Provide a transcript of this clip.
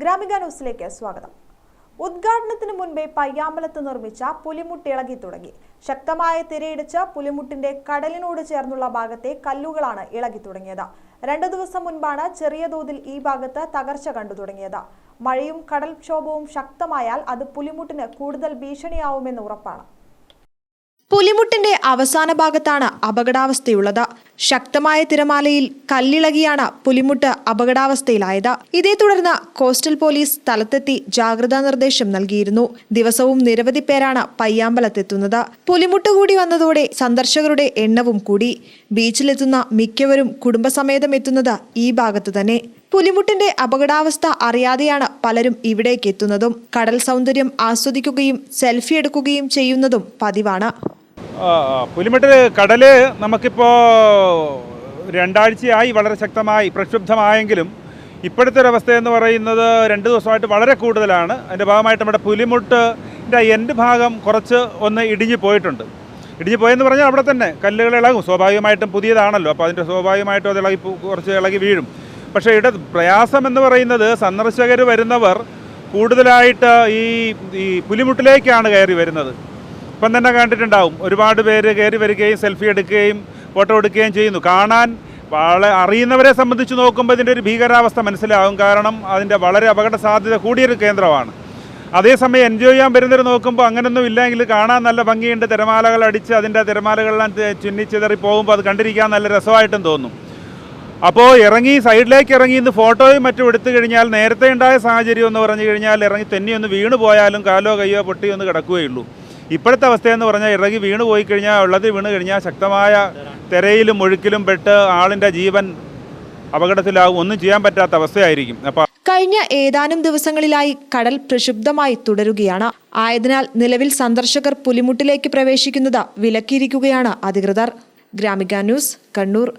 ഗ്രാമിക ന്യൂസിലേക്ക് സ്വാഗതം. ഉദ്ഘാടനത്തിന് മുൻപേ പയ്യാമ്പലത്ത് നിർമ്മിച്ച പുലിമുട്ട് ഇളകി തുടങ്ങി. ശക്തമായ തിരയിടിച്ച് പുലിമുട്ടിന്റെ കടലിനോട് ചേർന്നുള്ള ഭാഗത്തെ കല്ലുകളാണ് ഇളകി തുടങ്ങിയത്. രണ്ടു ദിവസം മുൻപാണ് ചെറിയ തോതിൽ ഈ ഭാഗത്ത് തകർച്ച കണ്ടു തുടങ്ങിയത്. മഴയും കടൽക്ഷോഭവും ശക്തമായാൽ അത് പുലിമുട്ടിന് കൂടുതൽ ഭീഷണിയാവുമെന്ന് ഉറപ്പാണ്. പുലിമുട്ടിന്റെ അവസാന ഭാഗത്താണ് അപകടാവസ്ഥയുള്ളത്. ശക്തമായ തിരമാലയിൽ കല്ലിളകിയാണ് പുലിമുട്ട് അപകടാവസ്ഥയിലായത്. ഇതേ തുടർന്ന് കോസ്റ്റൽ പോലീസ് സ്ഥലത്തെത്തി ജാഗ്രതാ നിർദ്ദേശം നൽകിയിരുന്നു. ദിവസവും നിരവധി പേരാണ് പയ്യാമ്പലത്തെത്തുന്നത്. പുലിമുട്ട് കൂടി വന്നതോടെ സന്ദർശകരുടെ എണ്ണവും കൂടി. ബീച്ചിലെത്തുന്ന മിക്കവരും കുടുംബസമേതം എത്തുന്നത് ഈ ഭാഗത്ത് തന്നെ. പുലിമുട്ടിന്റെ അപകടാവസ്ഥ അറിയാതെയാണ് പലരും ഇവിടേക്ക് എത്തുന്നതും. കടൽ സൗന്ദര്യം ആസ്വദിക്കുകയും സെൽഫി എടുക്കുകയും ചെയ്യുന്നതും പതിവാണ്. പുലിമുട്ട് കടൽ നമുക്കിപ്പോൾ രണ്ടാഴ്ചയായി വളരെ ശക്തമായി പ്രക്ഷുബ്ധമായെങ്കിലും ഇപ്പോഴത്തെ ഒരു അവസ്ഥ എന്ന് പറയുന്നത് രണ്ട് ദിവസമായിട്ട് വളരെ കൂടുതലാണ്. അതിന്റെ ഭാഗമായിട്ട് നമ്മുടെ പുലിമുട്ടിന്റെ എൻഡ് ഭാഗം കുറച്ച് ഒന്ന് ഇടിഞ്ഞു പോയിട്ടുണ്ട്. ഇടിഞ്ഞു പോയെന്ന് പറഞ്ഞാൽ അവിടെ തന്നെ കല്ലുകൾ ഇളകും. സ്വാഭാവികമായിട്ടും പുതിയതാണല്ലോ. അപ്പോൾ അതിന്റെ സ്വാഭാവികമായിട്ടും അത് ഇളകി കുറച്ച് ഇളകി വീഴും. പക്ഷേ ഇവിടെ പ്രയാസം എന്ന് പറയുന്നത് സന്ദർശകർ വരുന്നവർ കൂടുതലായിട്ട് ഈ ഈ പുലിമുട്ടിലേക്കാണ് കയറി വരുന്നത്. ഇപ്പം തന്നെ കണ്ടിട്ടുണ്ടാവും. ഒരുപാട് പേര് കയറി വരികയും സെൽഫി എടുക്കുകയും ഫോട്ടോ എടുക്കുകയും ചെയ്യുന്നു. കാണാൻ വളരെ അറിയുന്നവരെ സംബന്ധിച്ച് നോക്കുമ്പോൾ ഇതിന്റെ ഒരു ഭീകരാവസ്ഥ മനസ്സിലാവും. കാരണം അതിന്റെ വളരെ അപകട സാധ്യത കൂടിയൊരു കേന്ദ്രമാണ്. അതേസമയം എൻജോയ് ചെയ്യാൻ വരുന്നവർ നോക്കുമ്പോൾ അങ്ങനെയൊന്നും ഇല്ലെങ്കിൽ കാണാൻ നല്ല ഭംഗിയുണ്ട്. തിരമാലകൾ അടിച്ച് അതിന്റെ തിരമാലകളെല്ലാം ചിതറി പോകുമ്പോൾ അത് കണ്ടിരിക്കാൻ നല്ല രസമായിട്ടും തോന്നും. അപ്പോൾ ഇറങ്ങി സൈഡിലേക്ക് ഇറങ്ങി ഇന്ന് ഫോട്ടോയും മറ്റും എടുത്തു കഴിഞ്ഞാൽ നേരത്തെ ഉണ്ടായ സാഹചര്യം എന്ന് പറഞ്ഞു കഴിഞ്ഞാൽ ഇറങ്ങി തെന്നി ഒന്ന് വീണ് പോയാലും കാലോ കയ്യോ പൊട്ടിയൊന്ന് കിടക്കുകയുള്ളൂ. ഇപ്പോഴത്തെ അവസ്ഥയെന്ന് പറഞ്ഞാൽ ഇറങ്ങി വീണ് പോയി കഴിഞ്ഞാൽ ഉള്ളത് വീണ് കഴിഞ്ഞാൽ ശക്തമായ തിരയിലും ഒഴുക്കിലും പെട്ട് ആളിന്റെ ജീവൻ അപകടത്തിലാവും. ഒന്നും ചെയ്യാൻ പറ്റാത്ത അവസ്ഥയായിരിക്കും. അപ്പം കഴിഞ്ഞ ഏതാനും ദിവസങ്ങളിലായി കടൽ പ്രക്ഷുബ്ധമായി തുടരുകയാണ്. ആയതിനാൽ നിലവിൽ സന്ദർശകർ പുലിമുട്ടിലേക്ക് പ്രവേശിക്കുന്നത് വിലക്കിയിരിക്കുകയാണ് അധികൃതർ. ഗ്രാമിക ന്യൂസ് കണ്ണൂർ.